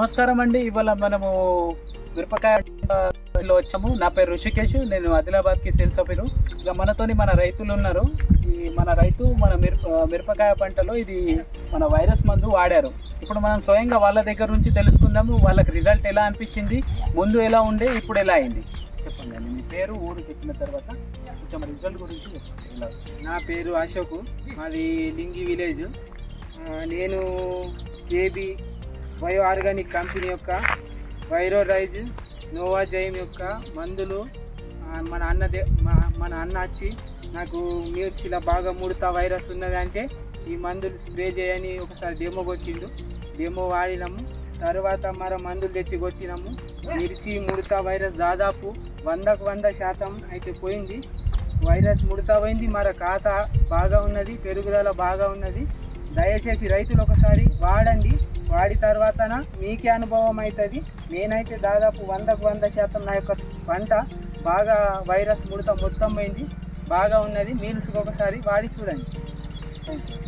నమస్కారం అండి. ఇవాళ మనము మిరపకాయలో వచ్చాము. నా పేరు ఋషికేష్ నేను ఆదిలాబాద్కి సేల్స్ ఆఫీరు ఇక మనతోని మన రైతులు ఉన్నారు. ఈ మన రైతు మన మిరప మిరపకాయ పంటలో ఇది మన వైరస్ మందు వాడారు. ఇప్పుడు మనం స్వయంగా వాళ్ళ దగ్గర నుంచి తెలుసుకుందాము. వాళ్ళకి రిజల్ట్ ఎలా అనిపించింది? ముందు ఎలా ఉండే ఇప్పుడు ఎలా అయింది? చెప్పండి అండి. మీ పేరు ఊరు చెప్పిన తర్వాత కొంచెం రిజల్ట్ గురించి చెప్పండి. నా పేరు అశోక్. మాది లింగి విలేజ్. నేను ఏబీ బయో ఆర్గానిక్ కంపెనీ యొక్క వైరోరైజ్ నోవాజైమ్ యొక్క మందులు మన అన్న మన అన్న వచ్చి నాకు మిర్చిలో బాగా ముడత వైరస్ ఉన్నది అంటే ఈ మందులు స్ప్రే చేయని ఒకసారి డెమో కొట్టిండు. డెమో వాడినాము. తర్వాత మరో మందులు తెచ్చి కొట్టినాము. మిర్చి ముడత వైరస్ దాదాపు వందకు వంద శాతం అయితే పోయింది. వైరస్ ముడత పోయింది. మర ఖాతా బాగా ఉన్నది. పెరుగుదల బాగా ఉన్నది. దయచేసి రైతులు ఒకసారి వాడండి. తర్వాతన? మీకే అనుభవం అవుతుంది నేనైతే దాదాపు వందకు వంద శాతం నా యొక్క పంట బాగా వైరస్ ముడత మొత్తం పోయింది. బాగా ఉన్నది. మీరు ఒకసారి వాడి చూడండి. Thank you